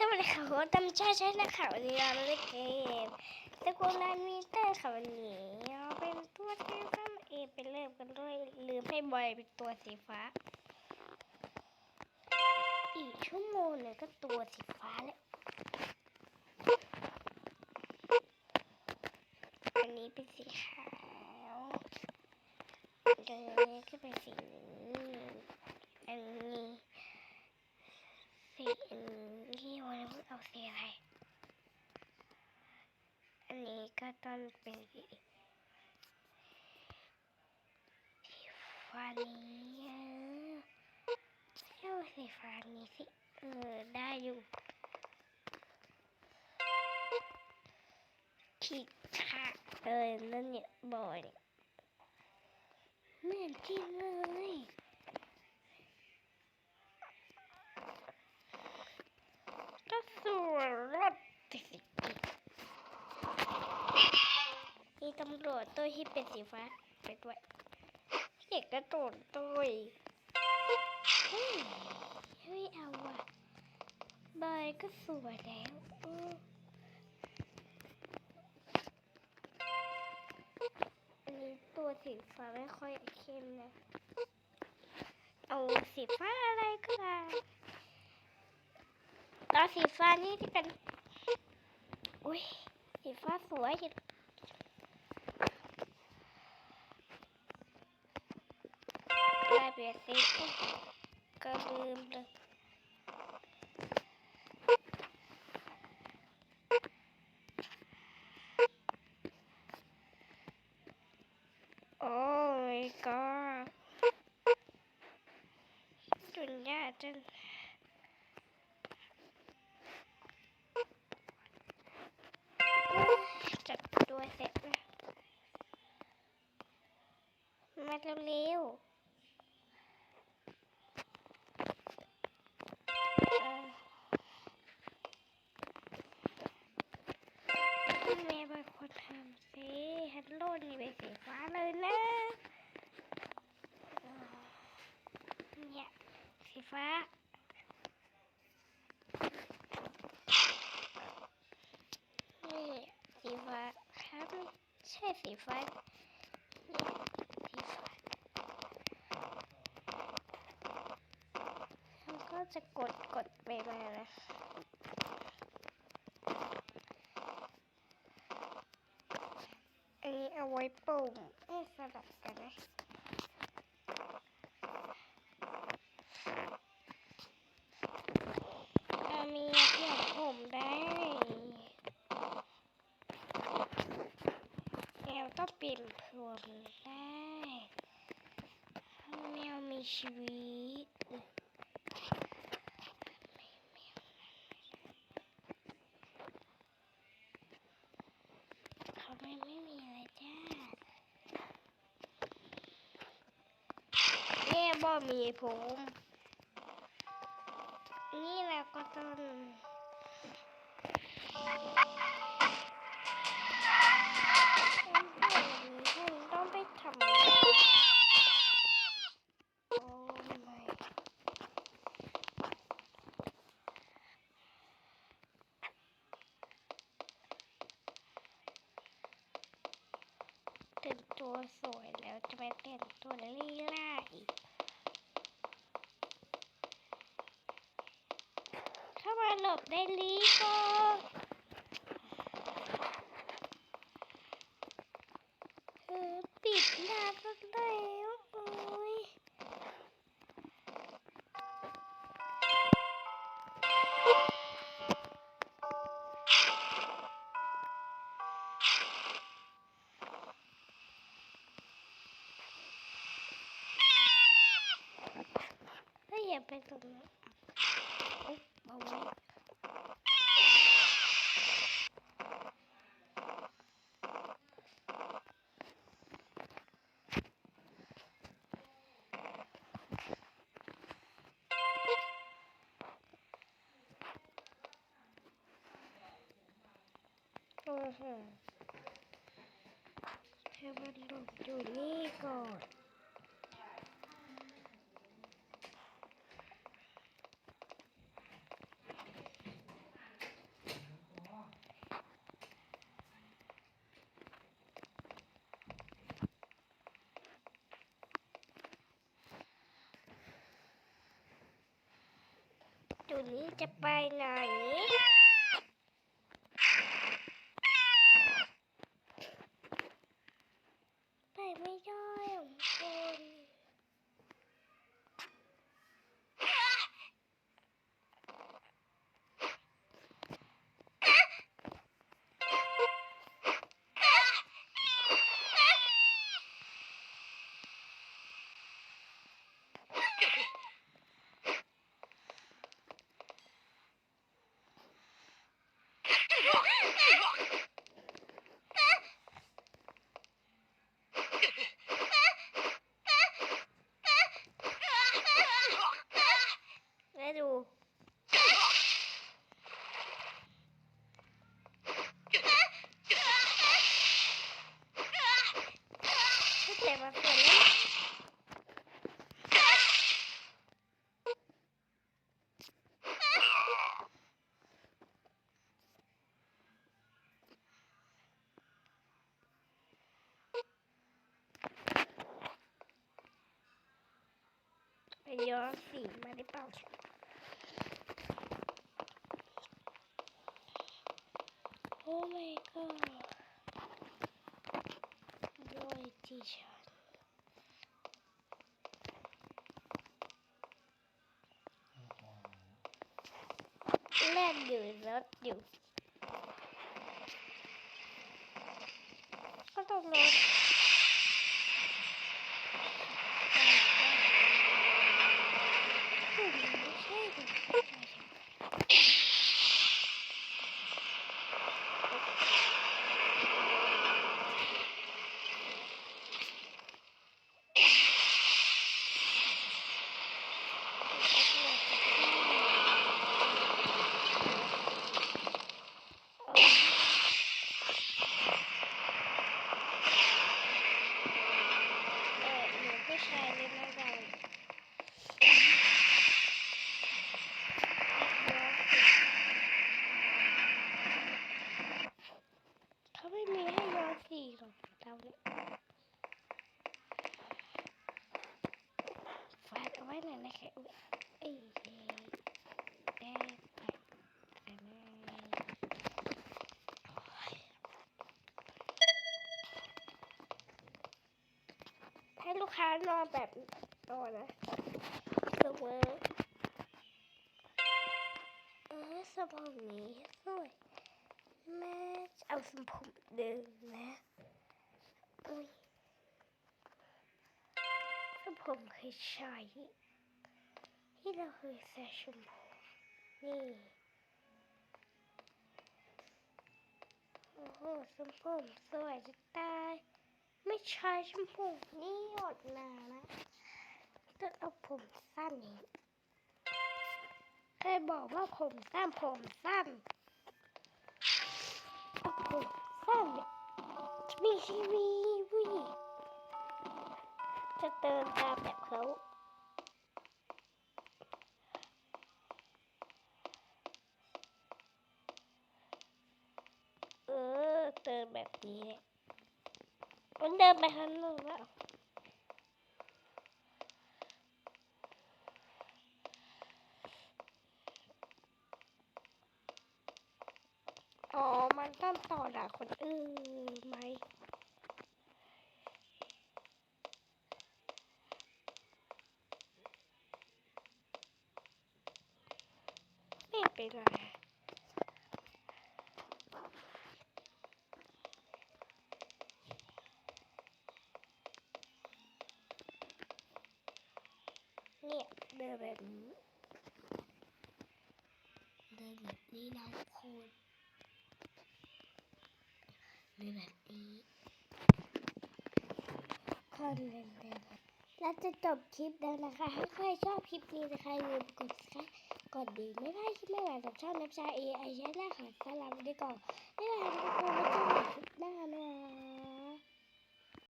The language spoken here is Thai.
สวัสดีค่ะผมตำชาใช้นะคะวันนี้เราเล่นเกมตะโกนนามิเตอร์ค่ะวันนี้เราเป็นตัวสีฟ้าเอไปเริ่มกันด้วยลืมให้บอยเป็นตัวสีฟ้า อีกชั่วโมงเลยก็ตัวสีฟ้าแล้วอันนี้เป็นสีขาวเดินก็เป็น สีอันนี้วันนี้เอาสีอะไร อันนี้ก็ต้องเป็นสีสีฟ้านี้เจ้าสีฟ้านี้สิ เออ ได้อยู่ขีดขาดเลยนั่นเนี่ยบ่อยเนี่ยเหมือนจริงเลย ก็สวยรถติดสิมี ตัวที่เป็นสีฟ้าไปด้วยเด็กกระโดดด้วเฮ้ยเฮ้ยเอาว่ะบอยก็สวยแล้วอันนี้ตัวสีฟ้าไม่ค่อยเข้มนะเอาสีฟ้าอะไรก็ได้เราสีฟ้านี่ที่เป็นอุ้ยสีฟ้าสวยจัง ลายเปลี่ ช่สีฟ้านี่สีฟ้าแล้วก็จะกดกดไปเลยนะอันนี้เอาไว้ปุ่มเอ๊ะสลับกันนะอามีเปลี่ยนผมได้ แมวต้อง เปลี่ยนผมได้แมวมีชีวิตเขาไม่ไม่มีอะไรจ้าแม่บ่มีผม นี่แหละก็ต้อ แต่งตัวสวยแล้วจะไปแต่งตัวลีลาอีกเข้ามาหลบได้ลีก็ เออปิดห เห้มันลงอยู่นี่ก่อนจุดนี้จะไปไหน ไปไม่ได้อะทุกคนแล้วดูไม่เจ็บมาเปลี่ยนแล้ว ไปย้อมสีมาได้เปล่าโอ้ my god ด้วยที่ฉันเล่นอยู่รถอยู่ก็ต้องรถไม่ใช่ดิเออ หนูผู้ชายเล่นอะไรเขาไม่มีให้ย้อนสีหรอกเราเนี่ยฟาดเอาไว้หน่อยนะคะอุ๊ยเอ้ยแก้ไปอันนี้โอ้ย ให้ลูกค้านอนแบบนอนนะสมมติเออสมองนี้สวยแม่เอาสมผมเดิมนะอุ้ยสมผมเคยใช้ที่เราเคยใส่ชมพูนี่โอ้โหสมผมสวยจะตาย ไม่ใช่ชมพูนี่หยดนานะต้องเอาผมสั้นนี่เคยบอกว่าผมสั้นผมสั้นเอาผมสั้นเนี่ยมีชีวีผู้หญิงจะเติมตามแบบเขาเออเติมแบบนี้เนี่ย มันเดินไปข้างนอกแล้วอ๋อ มันต้องต่อด่าคนอื่นไหมไม่เป็นไรเนี่ยเดินแบบนี้ เดินแบบนี้นะทุกคน เดินแบบนี้คนเล่นแบบเราจะจบคลิปแล้วนะคะ ถ้าใครชอบคลิปนี้นะคะอย่าลืมกดซับกดดีไม่ได้คลิปไม่หวากับช่องน้ำชาเอไอใช้แรกค่ะสลับไปก่อนไม่ได้ทุกคนไม่เจอกันคลิปหน้านะ